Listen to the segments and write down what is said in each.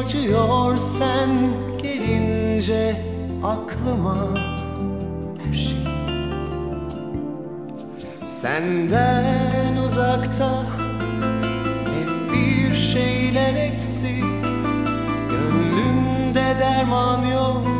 acıyor sen gelince aklıma her şey. Senden uzakta hep bir şeyler eksik Gönlümde derman yok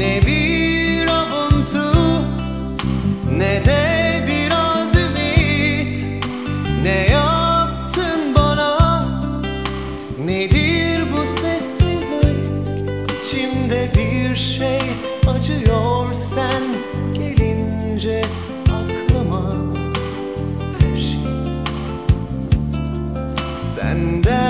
Ne bir avuntu Ne de biraz ümit. Ne yaptın bana? Nedir bu sessizlik? İçimde bir şey acıyor sen gelince aklıma. Şey. Senden